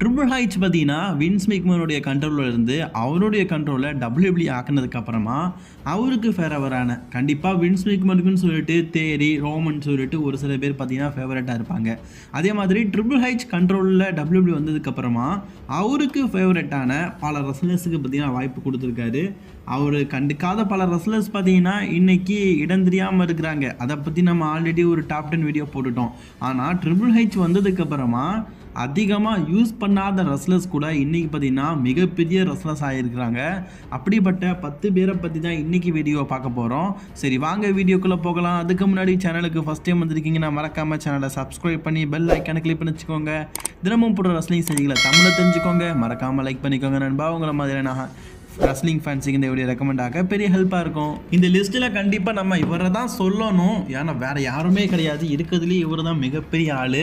Triple H பார்த்தீங்கன்னா Vince மேக்மனுடைய கண்ட்ரோலில் இருந்து அவருடைய கண்ட்ரோலை டபிள்யூபிள்யூ ஆக்கினதுக்கப்புறமா அவருக்கு ஃபேரவரான கண்டிப்பாக வின்ஸ் மேக்மனுக்குன்னு சொல்லிட்டு தேரி ரோமன் சொல்லிட்டு ஒரு சில பேர் பார்த்தீங்கன்னா ஃபேவரட்டாக இருப்பாங்க. அதே மாதிரி ட்ரிபிள் ஹைச் கண்ட்ரோலில் டபிள்யூபிள்யூ வந்ததுக்கப்புறமா அவருக்கு ஃபேவரட்டான பல ரசலர்ஸுக்கு பார்த்தீங்கன்னா வாய்ப்பு கொடுத்துருக்காரு. அவர் கண்டுக்காத பல ரசலர்ஸ் பார்த்தீங்கன்னா இன்றைக்கி இடம் தெரியாமல் இருக்கிறாங்க. அதை பற்றி நம்ம ஆல்ரெடி ஒரு டாப் டென் வீடியோ போட்டுட்டோம். ஆனால் ட்ரிபிள் ஹைட்ஸ் வந்ததுக்கப்புறமா அதிகமாக யூஸ் பண்ணாத ரஸ்லர்ஸ் கூட இன்றைக்கி பார்த்தீங்கன்னா மிகப்பெரிய ரஸ்லர்ஸ் ஆகியிருக்கிறாங்க அப்படிப்பட்ட பத்து பேரை பற்றி தான் இன்றைக்கி வீடியோ பார்க்க போகிறோம் சரி வாங்க வீடியோக்குள்ளே போகலாம். அதுக்கு முன்னாடி சேனலுக்கு ஃபஸ்ட் டைம் வந்திருக்கீங்கன்னா மறக்காமல் சேனலை சப்ஸ்கிரைப் பண்ணி பெல் ஐக்கானை கிளிக் பண்ணி வச்சுக்கோங்க தினமும் போடுற ரஸ்லிங் செய்திகளை தமிழை தெரிஞ்சுக்கோங்க. மறக்காமல் லைக் பண்ணிக்கோங்க நண்பா. உங்களை மாதிரியான ரஸ்லிங் ஃபேன்ஸுக்கு இந்த வீடியோ ரெக்கமெண்ட் ஆக பெரிய ஹெல்ப்பாக இருக்கும். இந்த லிஸ்ட்டில் கண்டிப்பாக நம்ம இவரை தான் சொல்லணும். ஏன்னா வேறு யாருமே கிடையாது. இருக்கிறதுலேயே இவர் தான் மிகப்பெரிய ஆள்.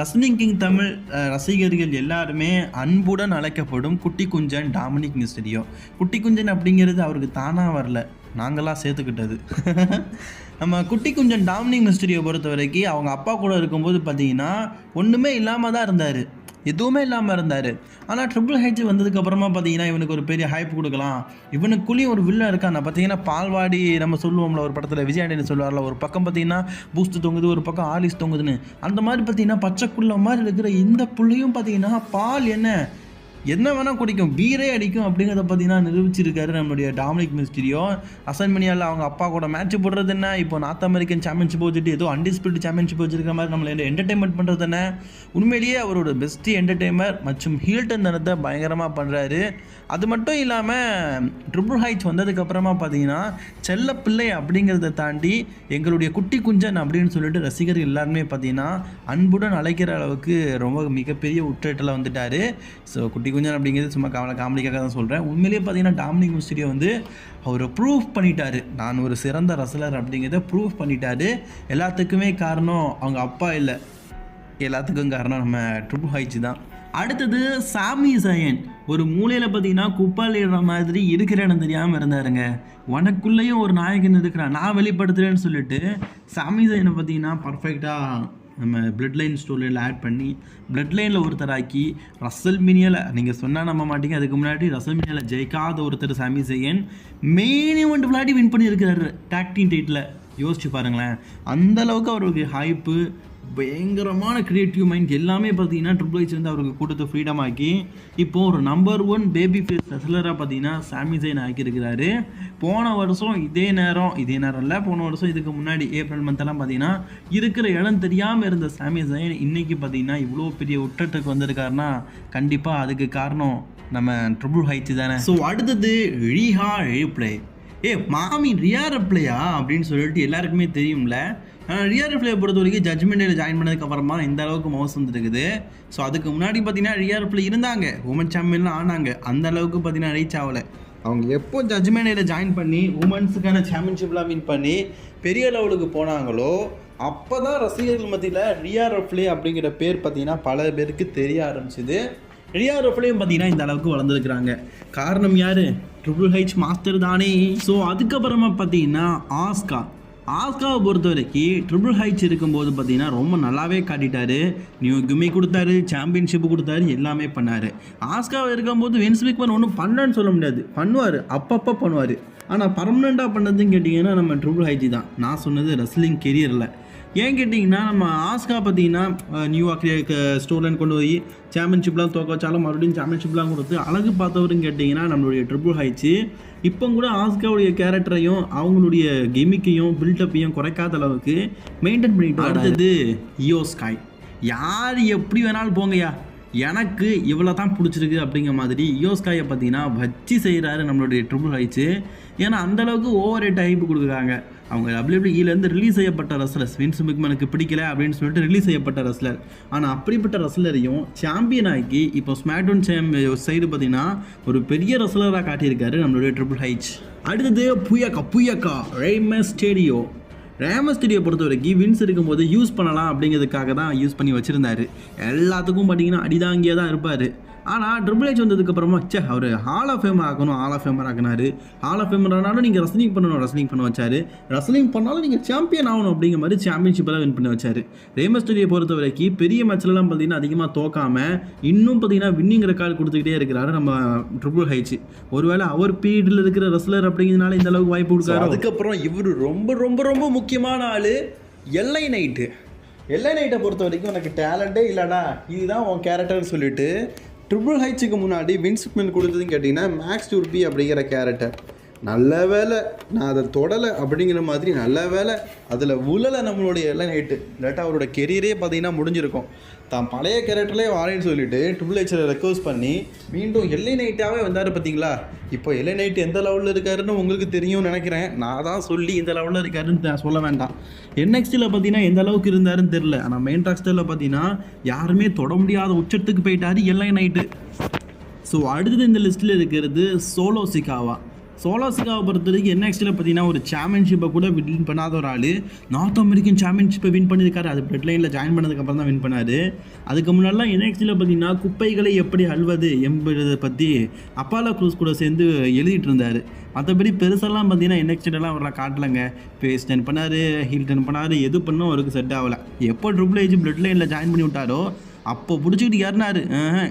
ரஸ்லிங் கிங் தமிழ் ரசிகர்கள் எல்லாருமே அன்புடன் அழைக்கப்படும் குட்டி குஞ்சன் டாமினிக் மிஸ்டரியோ குட்டி குஞ்சன் அப்படிங்கிறது அவருக்கு தானாக வரல. நாங்களாம் சேர்த்துக்கிட்டது. நம்ம குட்டி குஞ்சன் டாமினிக் மிஸ்டரியோ பொறுத்த வரைக்கும் அவங்க அப்பா கூட இருக்கும்போது பார்த்தீங்கன்னா ஒன்றுமே இல்லாமல் தான் இருந்தார். எதுவுமே இல்லாமல் இருந்தார். ஆனால் ட்ரிபிள் ஹெச் வந்ததுக்கப்புறமா பார்த்தீங்கன்னா இவனுக்கு ஒரு பெரிய ஹைப் கொடுக்கலாம். இவனுக்குள்ளேயும் ஒரு வில்லன் இருக்கான். பார்த்தீங்கன்னா பால்வாடி நம்ம சொல்லுவோம்ல ஒரு படத்தில் விஜயாண்டின்னு சொல்லுவார்ல ஒரு பக்கம் பார்த்தீங்கன்னா பூஸ்ட் தொங்குது ஒரு பக்கம் ஆலிஸ் தொங்குதுன்னு. அந்த மாதிரி பார்த்தீங்கன்னா பச்சைக்குள்ள மாதிரி இருக்கிற இந்த புள்ளியும் பார்த்தீங்கன்னா பால் என்ன? என்ன வேணால் குடிக்கும். பீரே அடிக்கும் அப்படிங்கிறத பார்த்தீங்கன்னா நிரூபிச்சிருக்காரு நம்மளுடைய டாமினிக் மிஸ்டிரியோ. அசன்மணியால் அவங்க அப்பா கூட மேட்ச் போடுறது என்ன? இப்போ நார்த் அமெரிக்கன் சாம்பியன்ஷிப் வச்சுட்டு ஏதோ அன்டிஸ்பியூட் சாம்பியன்ஷிப் வச்சிருக்கிற மாதிரி நம்மளை என்டர்டைன்மெண்ட் பண்ணுறது என்ன? உண்மையிலேயே அவரோட பெஸ்ட் என்டர்டைனர் மற்றும் ஹீல்டன் தனத்தை பயங்கரமாக பண்ணுறாரு அது மட்டும் இல்லாமல் ட்ரிபிள் ஹைட்ஸ் வந்ததுக்கப்புறமா பார்த்தீங்கன்னா செல்ல பிள்ளை அப்படிங்கிறத தாண்டி எங்களுடைய குட்டி குஞ்சன் அப்படின்னு சொல்லிட்டு ரசிகர்கள் எல்லாருமே பார்த்தீங்கன்னா அன்புடன் அழைக்கிற அளவுக்கு ரொம்ப மிகப்பெரிய உற்றேட்டில் வந்துட்டார். ஸோ குட்டி குஞ்சன் அப்படிங்கிறது சும்மா காம காமெடிக்காக தான் சொல்கிறேன் உண்மையிலேயே பார்த்தீங்கன்னா டாமினிக் மிஸ்டரியோ வந்து அவர் ப்ரூவ் பண்ணிட்டாரு. நான் ஒரு சிறந்த ரசலர் அப்படிங்கிறத ப்ரூவ் பண்ணிட்டாரு. எல்லாத்துக்குமே காரணம் அவங்க அப்பா இல்லை. எல்லாத்துக்கும் காரணம் நம்ம ட்ரிபிள் ஹைச் தான். அடுத்தது சாமி சயன் ஒரு மூலையில் பார்த்தீங்கன்னா குப்பாலிடுற மாதிரி இருக்கிற இடம் தெரியாமல் இருந்தாருங்க. உனக்குள்ளேயும் ஒரு நாயகன் இருக்கிறான். நான் வெளிப்படுத்துகிறேன்னு சொல்லிட்டு சாமி சயனை பார்த்தீங்கன்னா பர்ஃபெக்டாக நம்ம பிளட் லைன் ஸ்டோரியில் ஆட் பண்ணி பிளட் லைனில் ஒருத்தராக்கி ரசல் மினியில் நீங்கள் சொன்னால் நம்ப மாட்டீங்க. அதுக்கு முன்னாடி ரசல் மினியில் ஜெயிக்காத ஒருத்தர் சாமி செய்யன் மெயின் இவெண்ட் விளையாடி வின் பண்ணியிருக்கிறாரு. டாக்டின் டைட்டில் யோசிச்சு பாருங்களேன். அந்தளவுக்கு அவருக்கு ஹைப்பு பயங்கரமான கிரியேட்டிவ் மைண்ட் எல்லாமே பார்த்தீங்கன்னா ட்ரிபிள் ஹெச் வந்து அவருக்கு கூட்டத்தை ஃப்ரீடம் ஆக்கி இப்போது ஒரு நம்பர் ஒன் பேபி ஃபேஸ் ரெஸ்லராக பார்த்தீங்கன்னா சாமி ஜெயின் ஆக்கியிருக்கிறாரு. போன வருஷம் இதே நேரம் இதே நேரம் இல்லை போன வருஷம் இதுக்கு முன்னாடி ஏப்ரல் மந்த்தெல்லாம் பார்த்தீங்கன்னா இருக்கிற இடம் தெரியாமல் இருந்த சாமி ஜெயின் இன்றைக்கி பார்த்தீங்கன்னா இவ்வளோ பெரிய உட்டத்துக்கு வந்திருக்காருன்னா கண்டிப்பாக அதுக்கு காரணம் நம்ம ட்ரிபிள் ஹைச்சு தானே. ஸோ அடுத்தது ரீஹா ரீப்ளே ஏ மாமி ரியா ரெப்ளையா அப்படின்னு சொல்லிட்டு எல்லாருக்குமே தெரியும்ல ஆனால் ரியா பொறுத்த வரைக்கும் ஜட்மெண்ட்டில் ஜாயின் பண்ணதுக்கப்புறமா இந்த அளவுக்கு மவுஸ் வந்துருக்குது. ஸோ அதுக்கு முன்னாடி பார்த்தீங்கன்னா ரியா பிளே இருந்தாங்க. உமன் சாம்பியன்லாம் ஆனாங்க. அந்த அளவுக்கு பார்த்தீங்கன்னா ரீச் ஆகலை. அவங்க எப்போ ஜட்மெண்ட்டில் ஜாயின் பண்ணி உமன்ஸுக்கான சாம்பியன்ஷிப்லாம் வின் பண்ணி பெரிய லெவலுக்கு போனாங்களோ அப்போ தான் ரசிகர்கள் மத்தியில் ரியா ரஃப்லே அப்படிங்கிற பேர் பார்த்தீங்கன்னா பல பேருக்கு தெரிய ஆரம்பிச்சுது. ரியா ரஃப்லேயும் பார்த்தீங்கன்னா இந்த அளவுக்கு வளர்ந்துருக்குறாங்க. காரணம் யார்? ட்ரிபிள் ஹெச் மாஸ்டர் தானே. ஸோ அதுக்கப்புறமா பார்த்தீங்கன்னா ஆஸ்கா ஆஸ்காவை பொறுத்த வரைக்கும் ட்ரிபிள் ஹைச் இருக்கும்போது பார்த்தீங்கன்னா ரொம்ப நல்லாவே காட்டிட்டாரு. நியூ கிமி கொடுத்தாரு சாம்பியன்ஷிப் கொடுத்தாரு எல்லாமே பண்ணார். ஆஸ்காவை இருக்கும்போது வென்ஸ் மேக்மன் ஒன்றும் பண்ணலன்னு சொல்ல முடியாது. பண்ணுவார் அப்பப்போ பண்ணுவார். ஆனால் பர்மனெண்ட்டாக பண்ணதுன்னு கேட்டிங்கன்னா நம்ம ட்ரிபிள் ஹைச்சி தான். நான் சொன்னது ரெஸ்லிங் கெரியரில் ஏன் கேட்டிங்கன்னா நம்ம ஆஸ்கா பார்த்தீங்கன்னா நியூயார்க் ஸ்டோர்லேருந்து கொண்டு போய் சாம்பியன்ஷிப்லாம் தோக்க வச்சாலும் மறுபடியும் சாம்பியன்ஷிப்லாம் கொடுத்து அழகு பார்த்தவருன்னு கேட்டிங்கன்னா நம்மளுடைய ட்ரிபிள் ஹைச்சு இப்போ கூட ஆஸ்காவுடைய கேரக்டரையும் அவங்களுடைய கிமிக்கையும் பில்டப்பையும் குறைக்காத அளவுக்கு மெயின்டைன் பண்ணிட்டு அடுத்தது இயோ ஸ்காய் யார் எப்படி வேணாலும் போங்கய்யா. எனக்கு இவ்வளோ தான் பிடிச்சிருக்கு அப்படிங்கிற மாதிரி யோஸ்காயை பார்த்தீங்கன்னா வச்சு செய்கிறாரு நம்மளுடைய ட்ரிபிள் ஹைச்சு ஏன்னா அந்தளவுக்கு ஓவர் ரேட் ஹைப்பு கொடுக்குறாங்க. அவங்க டபிள்யூபிள்இலேருந்து ரிலீஸ் செய்யப்பட்ட ரஸ்லர்ஸ் வின்ஸ் மிக்மனுக்கு பிடிக்கல அப்படின்னு சொல்லிட்டு ரிலீஸ் செய்யப்பட்ட ரஸ்லர் ஆனால் அப்படிப்பட்ட ரஸ்லரையும் சாம்பியன் ஆக்கி இப்போ ஸ்மாக்டவுன் சேம் சைடு பார்த்தீங்கன்னா ஒரு பெரிய ரஸ்லராக காட்டியிருக்காரு நம்மளுடைய ட்ரிபிள் ஹைச் அடுத்தது புயக்கா புயக்கா ரேமஸ் ஸ்டேடியோ ரேம ஸ்டுடியோ பொறுத்த வரைக்கும் வின்ஸ் இருக்கும்போது யூஸ் பண்ணலாம் அப்படிங்கிறதுக்காக தான் யூஸ் பண்ணி வச்சுருந்தாரு. எல்லாத்துக்கும் பார்த்தீங்கன்னா அடிதாங்கியாக தான் இருப்பார். ஆனால் ட்ரிபிள் ஹெச் வந்ததுக்கப்புறமா சே அவர் ஹால் ஆஃப் ஃபேமர் ஆக்கணும் ஹால் ஆஃப் ஃபேமர் ஆக்கினாரு. ஹால் ஆஃப் ஃபேமர் ஆனாலும் நீங்கள் ரெஸ்லிங் பண்ணணும் ரெஸ்லிங் பண்ண வச்சாரு. ரெஸ்லிங் பண்ணாலும் நீங்கள் சாம்பியன் ஆகணும் அப்படிங்கிற மாதிரி சாம்பியன்ஷிப்பெல்லாம் வின் பண்ணி வச்சாரு. ரேமஸ்டரியை பொறுத்த வரைக்கும் பெரிய மேட்ச்லலாம் பார்த்தீங்கன்னா அதிகமாக தோக்காம இன்னும் பார்த்தீங்கன்னா வின்னிங் ரெக்கார்டு கொடுத்துக்கிட்டே இருக்கிறாரு நம்ம ட்ரிபிள் ஹைச் ஒருவேளை அவர் பீரியடில் இருக்கிற ரெஸ்லர் அப்படிங்கிறதுனால இந்த அளவுக்கு வாய்ப்பு கொடுக்காரு? அதுக்கப்புறம் இவர் ரொம்ப ரொம்ப ரொம்ப முக்கியமான ஆள் எல்லை நைட்டு எல்லை நைட்டை பொறுத்த வரைக்கும் எனக்கு டேலண்ட்டே இல்லைடா. இதுதான் உன் கேரக்டர்னு சொல்லிட்டு ட்ரிபிள் ஹைச்சுக்கு முன்னாடி வின்ஸ்மென்ட் கொடுத்ததுன்னு கேட்டிங்கன்னா மேக்ஸ் டூர்பி அப்படிங்கிற கேரக்டர் நல்ல வேலை நான் அதை தொடலை அப்படிங்கிற மாதிரி நல்ல வேலை. அதில் உழலை நம்மளுடைய எல்லை நைட்டு இல்லாட்டா அவரோட கெரியரே பார்த்தீங்கன்னா முடிஞ்சிருக்கும். தான் பழைய கேரக்டர்லேயே வாரேன்னு சொல்லிட்டு ட்ரிபிள் ஹெச்சில் ரெக்வஸ்ட் பண்ணி மீண்டும் எல்லை நைட்டாகவே வந்தார் பார்த்தீங்களா? இப்போ எல்லை நைட் எந்த லெவலில் இருக்காருன்னு உங்களுக்கு தெரியும்னு நினைக்கிறேன். நான் தான் சொல்லி இந்த லெவலில் இருக்காருன்னு நான் சொல்ல வேண்டாம். என்எக்ஸ்டியில் பார்த்தீங்கன்னா எந்த அளவுக்கு இருந்தாருன்னு தெரில ஆனால் மெயின் ட்ராக்ஸ்டரில் பார்த்தீங்கன்னா யாருமே தொட முடியாத உச்சத்துக்கு போயிட்டாரு எல்லை நைட்டு ஸோ அடுத்தது இந்த லிஸ்ட்டில் இருக்கிறது சோலோ சிக்காவா சோலோசிகாவை பொறுத்த வரைக்கும் என்எக்ஸில் பார்த்தீங்கன்னா ஒரு சாம்பியன்ஷிப்பை கூட வின் பண்ணாத ஒரு ஆள். நார்த் அமெரிக்கன் சாம்பியன்ஷிப்பை வின் பண்ணியிருக்காரு. அது பிளட் லைனில் ஜாயின் பண்ணதுக்கப்புறம் தான் வின் பண்ணார். அதுக்கு முன்னாடிலாம் என்எக்ஸ்டியில் பார்த்தீங்கன்னா குப்பைகளை எப்படி அழுவது என்பதை பற்றி அப்பாலோ க்ரூஸ் கூட சேர்ந்து எழுதிட்டு இருந்தார். மற்றபடி பெருசெல்லாம் பார்த்தீங்கன்னா என்எக்ஸ்டெல்லாம் அவரெல்லாம் காட்டலைங்க. பேஸ் டென் பண்ணார் ஹீல் டென் பண்ணார் எது பண்ணும் அவருக்கு செட் ஆகலை. எப்போ ட்ரிபிள் ஏஜ் பிளட் லைனில் ஜாயின் பண்ணி விட்டாரோ அப்போ பிடிச்சிக்கிட்டு இறனாரு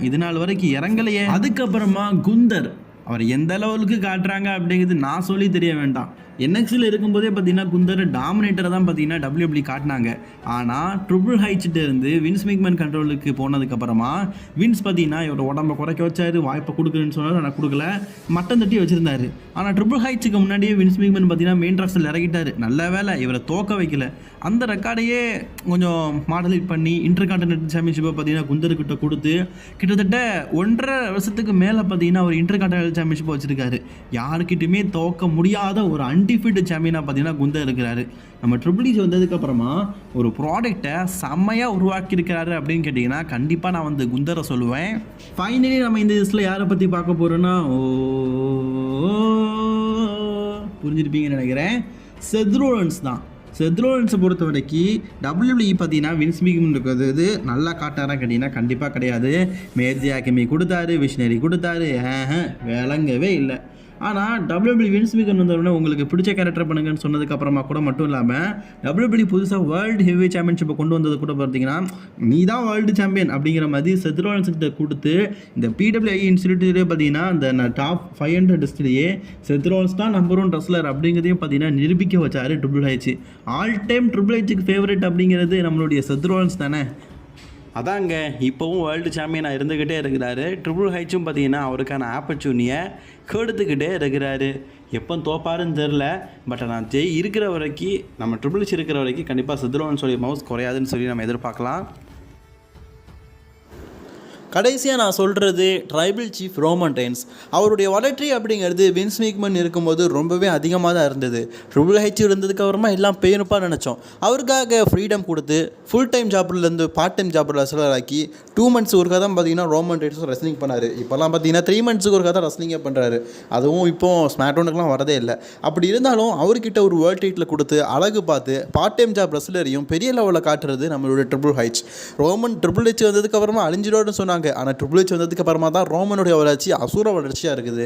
இது நாள் வரைக்கும் இறங்கலையே. அதுக்கப்புறமா குந்தர் அவர் எந்த லெவலுக்கு காட்டுறாங்க அப்படிங்கிறது நான் சொல்லி தெரிய வேண்டாம். என்எக்ஸில் இருக்கும்போதே பார்த்தீங்கன்னா குந்தர் டாமினேட்டரை தான் பார்த்தீங்கன்னா டபிள்யூபிள்யூ காட்டினாங்க. ஆனால் ட்ரிபிள் ஹைச்சிட்ட இருந்து வின்ஸ் மிக்மன் கண்ட்ரோலுக்கு போனதுக்கப்புறமா வின்ஸ் பார்த்தீங்கன்னா இவரோட உடம்பை குறைக்க வச்சாரு வாய்ப்பை கொடுக்குறேன்னு சொன்னார் ஆனால் கொடுக்கல. மட்டன் தட்டி வச்சிருந்தாரு. ஆனால் ட்ரிபிள் ஹைட்ஸுக்கு முன்னாடியே வின்ஸ் மிக்மன் பார்த்தீங்கன்னா மெயின் ட்ராக்ஸில் இறக்கிட்டார் நல்ல வேலை இவரை தோக்க வைக்கல. அந்த ரெக்கார்டையே கொஞ்சம் மாடலேட் பண்ணி இன்டர் கான்டினென்டல் சாம்பியன்ஷிப்பை பார்த்தீங்கன்னா குந்தர்கிட்ட கொடுத்து கிட்டத்தட்ட ஒன்றரை வருஷத்துக்கு மேலே பார்த்தீங்கன்னா ஒரு இன்டர் கான்டினென்டல் சாம்பியன்ஷிப்பை வச்சிருக்காரு. யாருக்கிட்டையுமே தோக்க முடியாத ஒரு அன்டிஃபிட் சாம்பியனாக பார்த்தீங்கன்னா குந்தர் இருக்கிறாரு. நம்ம ட்ரிபிளிஸ் வந்ததுக்கப்புறமா ஒரு ப்ராடக்டை செம்மையாக உருவாக்கியிருக்கிறாரு அப்படின்னு கேட்டிங்கன்னா கண்டிப்பாக நான் வந்து குந்தரை சொல்லுவேன். ஃபைனலி நம்ம இந்த லிஸ்ட்டில் யாரை பற்றி பார்க்க போகிறோன்னா ஓ புரிஞ்சிருப்பீங்கன்னு நினைக்கிறேன். செத்ரோலன்ஸ் தான். செத்ரோலன்ஸை பொறுத்த வரைக்கும் டபிள்யூபிள்யூ பார்த்தீங்கன்னா வின்ஸ்மிகம் இருக்கிறது. இது நல்லா காட்டாரா கேட்டிங்கன்னா கண்டிப்பாக கிடையாது. மேர்ஜி அகமி கொடுத்தாரு விஷனரி கொடுத்தாரு. ஆஹ் விளங்கவே இல்லை. ஆனால் டபிள்யூபிள்யூ வின்ஸ்மிகன் வந்தவுடனே உங்களுக்கு பிடிச்ச கேரக்டர் பண்ணுங்கன்னு சொன்னதுக்கு அப்புறமா கூட மட்டும் இல்லாமல் டபிள்யூபிள்யூ புதுசாக வேர்ல்டு ஹெவி சாம்பியன்ஷிப்பை கொண்டு வந்தது கூட பார்த்தீங்கன்னா நீ தான் வேர்ல்டு சாம்பியன் அப்படிங்கிற மாதிரி செத்ரோலன்ஸ் கிட்ட கொடுத்து இந்த பிடபிள்யூஐ இன்ஸ்டியூட்லேயே பார்த்தீங்கன்னா இந்த டாப் ஃபைவ் ஹண்ட்ரட் லிஸ்ட்லேயே செத்ரோலன்ஸ் தான் நம்பர் ஒன் ரெஸ்லர் அப்படிங்கிறதையும் பார்த்தீங்கன்னா நிரூபிக்க வச்சாரு triple H all time triple ஹெச்சுக்கு favourite அப்படிங்கிறது நம்மளுடைய செத்ரோலன்ஸ் தானே? அதாங்க இப்போவும் வேர்ல்டு சாம்பியனாக இருந்துக்கிட்டே இருக்கிறாரு. ட்ரிபிள் ஹைச்சும் பார்த்தீங்கன்னா அவருக்கான ஆப்பர்ச்சுனியை கெடுத்துக்கிட்டே இருக்கிறாரு. எப்போ தோப்பாருன்னு தெரில. பட் நான் ஜெய் இருக்கிற வரைக்கும் நம்ம ட்ரிபிள்ஸ் இருக்கிற வரைக்கும் கண்டிப்பாக சித்ரோன்னு சொல்லி மவுஸ் குறையாதுன்னு சொல்லி நம்ம எதிர்பார்க்கலாம். கடைசியாக நான் சொல்கிறது ட்ரைபிள் சீஃப் ரோமன் டைன்ஸ் அவருடைய வளர்ச்சி அப்படிங்கிறது வின்ஸ் மீக்மன் இருக்கும்போது ரொம்பவே அதிகமாக தான் இருந்தது. ட்ரிபிள் ஹெச் இருந்ததுக்கு அப்புறமா எல்லாம் பேருப்பாக நினச்சோம். அவருக்காக ஃப்ரீடம் கொடுத்து ஃபுல் டைம் ஜாப்லேருந்து பார்ட் டைம் ஜாப்பில் ரெஸ்லர் ஆக்கி டூ மந்த்ஸ் ஒருக்கா தான் பார்த்தீங்கன்னா ரோமன் டைன்ஸும் ரெஸ்லிங் பண்ணார். இப்போல்லாம் பார்த்தீங்கன்னா த்ரீ மந்த்ஸுக்கு ஒருக்கா தான் ரெஸ்லிங்கே பண்ணுறாரு அதுவும் இப்போ ஸ்மார்ட்ஃபோனுக்குலாம் வரதே இல்லை. அப்படி இருந்தாலும் அவர்கிட்ட ஒரு வேர்ல்ட் டைட்டில் கொடுத்து அழகு பார்த்து பார்ட் டைம் ஜாப் ரெஸ்லரையும் பெரிய லெவலில் காட்டுறது நம்மளுடைய triple H Roman triple H வந்ததுக்கு அப்புறமா சொன்னாங்க. சொன்னாங்க ஆனால் ட்ரிபிள் ஹெச் வந்ததுக்கு அப்புறமா தான் ரோமனுடைய வளர்ச்சி அசுர வளர்ச்சியாக இருக்குது.